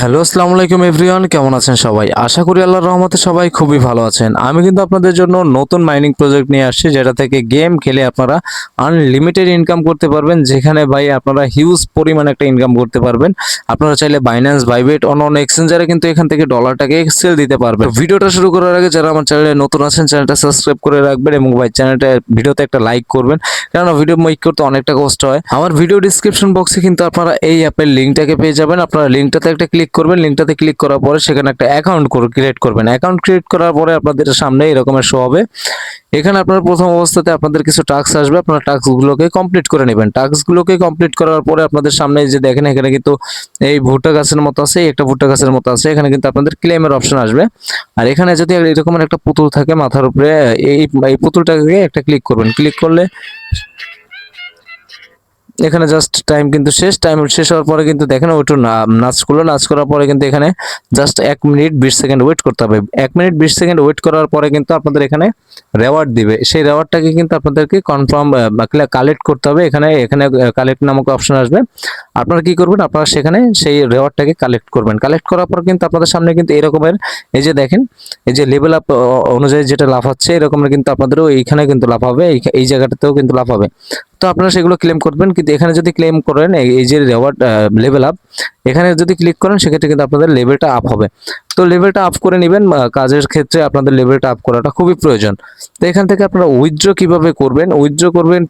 Hello, আসসালামু আলাইকুম everyone, কেমন আছেন সবাই? আশা করি আল্লাহর রহমতে সবাই খুবই ভালো আছেন। আমি কিন্তু আপনাদের জন্য নতুন মাইনিং প্রজেক্ট নিয়ে আসছি, যেটা থেকে গেম খেলে আপনারা আনলিমিটেড ইনকাম করতে পারবেন, যেখানে ভাই আপনারা হিউজ পরিমাণে একটা ইনকাম করতে পারবেন। আপনারা চাইলে বাইন্যান্স বাইবেট অন্য অন্য এক্সচেঞ্জারে কিন্তু এখান থেকে ডলারটাকে সেল দিতে পারবেন। ভিডিওটা শুরু করার আগে যারা আমার চ্যানেলে নতুন আছেন চ্যানেলটা সাবস্ক্রাইব করে রাখবেন এবং ভাই চ্যানেলটা ভিডিওতে একটা লাইক করবেন, কেননা ভিডিও মেক করতে অনেকটা কষ্ট হয়। আমার ভিডিও ডিসক্রিপশন বক্সে কিন্তু আপনারা এই অ্যাপের লিঙ্কটাকে পেয়ে যাবেন। আপনারা লিঙ্কটাতে একটা ক্লিক করবেন লিঙ্কটাতে ক্লিক করার পরে সেখানে একটা অ্যাকাউন্ট ক্রিয়েট করবেন। অ্যাকাউন্ট ক্রিয়েট করার পরে আপনাদের সামনে এরকমের শো হবে। এখানে আপনার প্রথম অবস্থাতে আপনাদের কিছু টাস্ক আসবে, আপনার টাস্কগুলোকে কমপ্লিট করে নেবেন। টাস্কগুলোকে কমপ্লিট করার পরে আপনাদের সামনে যে দেখেন, এখানে কিন্তু এই ভুট্টা গাছের মতো আছে একটা ভুট্টা গাছের মতো আছে, এখানে কিন্তু আপনাদের ক্লেমের অপশন আসবে। আর এখানে যদি এরকম একটা পুতুল থাকে মাথার উপরে, এই পুতুলটাকে একটা ক্লিক করবেন। ক্লিক করলে এখানে জাস্ট টাইম কিন্তু শেষ টাইম শেষ হওয়ার পরে কিন্তু দেখেন ওইটু নাচ করল, নাচ করার পরে কিন্তু এখানে জাস্ট এক মিনিট বিশ সেকেন্ড ওয়েট করতে হবে। এক মিনিট বিশ সেকেন্ড ওয়েট করার পরে কিন্তু আপনাদের এখানে রেওয়ার্ড দিবে। সেই রেওয়ার্ডটাকে কিন্তু আপনাদেরকে কনফার্ম কালেক্ট করতে হবে। এখানে এখানে কালেক্ট নামক অপশন আসবে। আপনারা কি করবেন? আপনারা সেখানে সেই রেওয়ার্ডটাকে কালেক্ট করবেন। কালেক্ট করার পর কিন্তু আপনাদের সামনে কিন্তু এরকমের এই যে দেখেন, এই যে লেভেল আপ অনুযায়ী যেটা লাভ হচ্ছে এরকমের কিন্তু আপনাদেরও এইখানে কিন্তু লাভ হবে এই জায়গাটাতেও কিন্তু লাভ হবে তো আপনারা সেগুলো ক্লেম করবেন, কিন্তু এখানে যদি ক্লেম করেন, এই যে রেওয়ার্ড লেভেল আপ এখানে যদি ক্লিক করেন, সেক্ষেত্রে কিন্তু আপনাদের লেভেলটা আপ হবে। তো লেভেলটা আপ করে নেবেন কাজের ক্ষেত্রে আপনাদের লেভেলটা আপ করাটা খুবই প্রয়োজন। তো এখান থেকে আপনারা উইথড্র কীভাবে করবেন? উইথড্র করবেন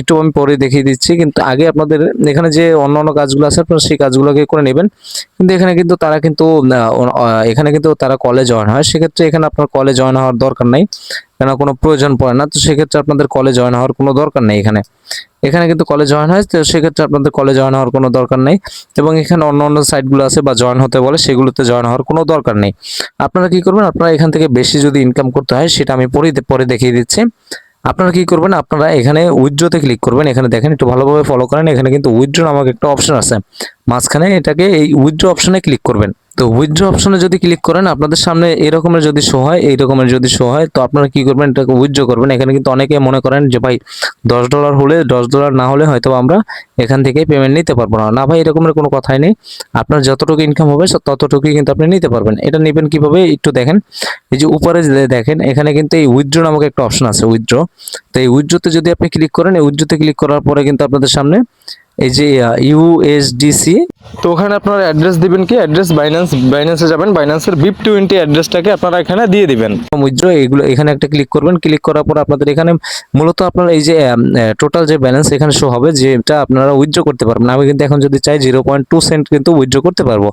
একটু আমি পরে দেখিয়ে দিচ্ছি, কিন্তু আগে আপনাদের এখানে যে অন্য অন্য কাজগুলো আছে, আপনারা সেই কাজগুলোকে করে নেবেন। কিন্তু এখানে কিন্তু তারা কিন্তু এখানে কিন্তু তারা কলে জয়েন হয়। সেক্ষেত্রে এখানে আপনার কলে জয়েন হওয়ার দরকার নাই, কেন কোনো প্রয়োজন পড়ে না। তো সেক্ষেত্রে আপনাদের কলে জয়েন হওয়ার কোনো দরকার নেই এখানে। এখানে কিন্তু কলেজ জয়েন হয়, তো সেক্ষেত্রে আপনাদের কলেজ জয়েন হওয়ার কোনো দরকার নেই এবং এখানে অন্য অন্য সাইটগুলো আছে বা জয়েন হতে বলে, সেগুলোতে জয়েন হওয়ার কোনো দরকার নেই। আপনারা কি করবেন? আপনারা এখান থেকে বেশি যদি ইনকাম করতে হয়, সেটা আমি পরে পরে দেখিয়ে দিচ্ছি। আপনারা কি করবেন? আপনারা এখানে উইথড্রোতে ক্লিক করবেন। এখানে দেখেন, একটু ভালোভাবে ফলো করেন। এখানে কিন্তু উইথড্রো নামক একটা অপশন আছে। মাঝখানে এটাকে এই উইথড্রো অপশনে ক্লিক করবেন। তো উইথড্রো অপশনে যদি ক্লিক করেন, আপনাদের সামনে এরকমের যদি শো হয় এই রকমের যদি শো হয়, তো আপনারা কি করবেন? এটাকে উইথড্রো করবেন। এখানে কিন্তু অনেকে মনে করেন যে, ভাই, দশ ডলার হলে, দশ ডলার না হলে হয়তো আমরা এখান থেকে পেমেন্ট নিতে পারব না। না, ভাই, এরকমের কোনো কথাই নেই। আপনার যতটুকু ইনকাম হবে ততটুকুই কিন্তু আপনি নিতে পারবেন। এটা নেবেন কীভাবে? একটু দেখেন। এই যে উপরে দেখেন, এখানে কিন্তু এই উইথড্রো নামক একটা অপশন আছে উইথড্রো তো এই উইথড্রোতে যদি আপনি ক্লিক করেন, এই উইথড্রোতে ক্লিক করার পরে কিন্তু আপনাদের সামনে এই যে ইউএসডিসি তো ওখানে আপনারা অ্যাড্রেস দিবেন কি? অ্যাড্রেস বাইন্যান্স বাইন্যান্সে যাবেন। বাইন্যান্সের বিপ টোয়েন্টি অ্যাড্রেসটাকে আপনারা এখানে দিয়ে দিবেন। উইথড্র এগুলো এখানে একটা ক্লিক করবেন। ক্লিক করার পর আপনাদের এখানে মূলত আপনার এই যে টোটাল যে ব্যালেন্স এখানে শো হবে, যেটা আপনারা উইথড্র করতে পারবেন। আমি কিন্তু এখন যদি চাই জিরো পয়েন্ট টু সেন্ট কিন্তু উইথড্র করতে পারব।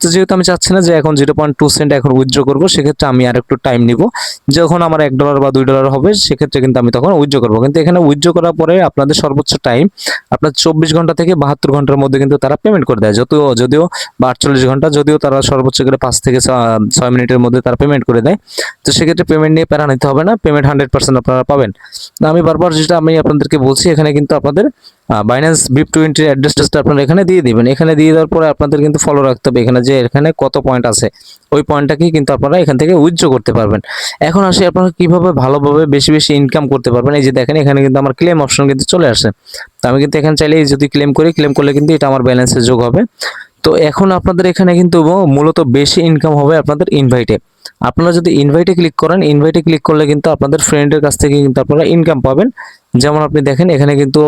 তো যেহেতু আমি চাচ্ছি না যে এখন জিরো পয়েন্ট টু সেন্ট এখন উইথড্র করব, সেক্ষেত্রে আমি আর একটু টাইম নিব। যখন আমার এক ডলার বা দুই ডলার হবে, সেক্ষেত্রে কিন্তু আমি তখন উইথড্র করব। কিন্তু এখানে উইথড্র করার পরে আপনাদের সর্বোচ্চ টাইম আপনার চব্বিশ ঘণ্টা থেকে বাহাত্তর ঘণ্টার মধ্যে কিন্তু তারা পেমেন্ট করে দেয়। যদিও যদিও বা ঘণ্টা, যদিও তারা সর্বোচ্চ করে পাঁচ থেকে ছয় মিনিটের মধ্যে তারা পেমেন্ট করে দেয়। তো সেক্ষেত্রে পেমেন্ট নিয়ে প্যারা নিতে হবে না পেমেন্ট হান্ড্রেড পার্সেন্ট আপনারা পাবেন। আমি বারবার যেটা আমি আপনাদেরকে বলছি, এখানে কিন্তু আপনাদের বাইন্যান্স বিপ টোয়েন্টির অ্যাড্রেসটা আপনারা এখানে দিয়ে দিবেন। এখানে দিয়ে দেওয়ার পরে আপনাদের কিন্তু ফলো রাখতে হবে। এখানে যে এখানে কত পয়েন্ট আছে, ওই পয়েন্টটাকেই কিন্তু আপনারা এখান থেকে উইথড্র করতে পারবেন। এখন আসে আপনারা কীভাবে ভালোভাবে বেশি বেশি ইনকাম করতে পারবেন। এই যে দেখেন, এখানে কিন্তু আমার ক্লেম অপশন কিন্তু চলে আসে। তো আমি কিন্তু এখানে চাইলে যদি ক্লেম করি ক্লেম করলে কিন্তু এটা আমার ব্যালেন্সে যোগ হবে। তো এখন আপনাদের এখানে কিন্তু মূলত বেশি ইনকাম হবে আপনাদের ইনভাইটে আপনারা যদি ইনভাইটে ক্লিক করেন ইনভাইটে ক্লিক করলে কিন্তু আপনাদের ফ্রেন্ডের কাছ থেকে কিন্তু আপনারা ইনকাম পাবেন। যেমন আপনি দেখেন এখানে কিন্তু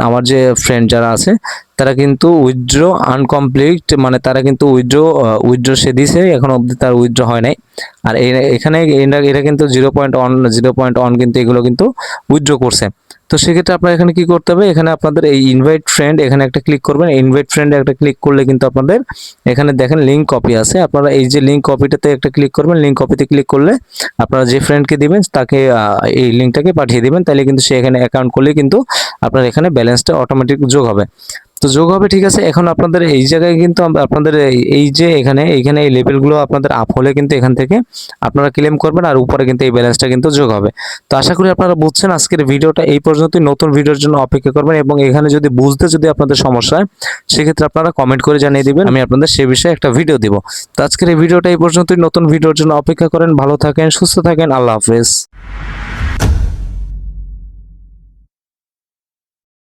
আমার যে ফ্রেন্ড যারা আছে তারা কিন্তু উইথড্র আনকমপ্লিট মানে তারা কিন্তু উইথড্র উইথড্র সে দিছে, এখন অবধি তার উইথড্র হয় নাই। আর এখানে এরা কিন্তু zero point one, zero point one কিন্তু এগুলো কিন্তু উইথড্র করছে। তো সেক্ষেত্রে আপনার এখানে কি করতে হবে? এখানে আপনাদের এই ইনভাইট ফ্রেন্ড এখানে একটা ক্লিক করবেন। ইনভাইট ফ্রেন্ডে একটা ক্লিক করলে কিন্তু আপনাদের এখানে দেখেন লিঙ্ক কপি আছে। আপনারা এই যে লিঙ্ক কপিটাতে একটা ক্লিক করবেন লিঙ্ক কপিতে ক্লিক করলে আপনারা যে ফ্রেন্ডকে দিবেন, তাকে এই লিঙ্কটাকে পাঠিয়ে দিবেন। তাহলে কিন্তু সে এখানে অ্যাকাউন্ট করলে কিন্তু আপনার এখানে ব্যালেন্সটা অটোমেটিক যোগ হবে। তো যোগ হবে, ঠিক আছে? এখন আপনাদের এই জায়গায় কিন্তু আপনাদের এই- যে এখানে এখানে এই লেভেলগুলো আপনাদের আপ হলে কিন্তু এখান থেকে আপনারা ক্লেম করবেন আর উপরে কিন্তু এই ব্যালেন্সটা কিন্তু যোগ হবে। তো আশা করি আপনারা বুঝছেন আজকের ভিডিওটা, এই পর্যন্তই। নতুন ভিডিওর জন্য অপেক্ষা করবেন এবং এখানে যদি বুঝতে যদি আপনাদের সমস্যা হয়, সেক্ষেত্রে আপনারা কমেন্ট করে জানিয়ে দেবেন, আমি আপনাদের সে বিষয়ে একটা ভিডিও দিব। তো আজকের এই ভিডিওটা এই পর্যন্তই। নতুন ভিডিওর জন্য অপেক্ষা করেন, ভালো থাকেন, সুস্থ থাকেন। আল্লাহ হাফেজ।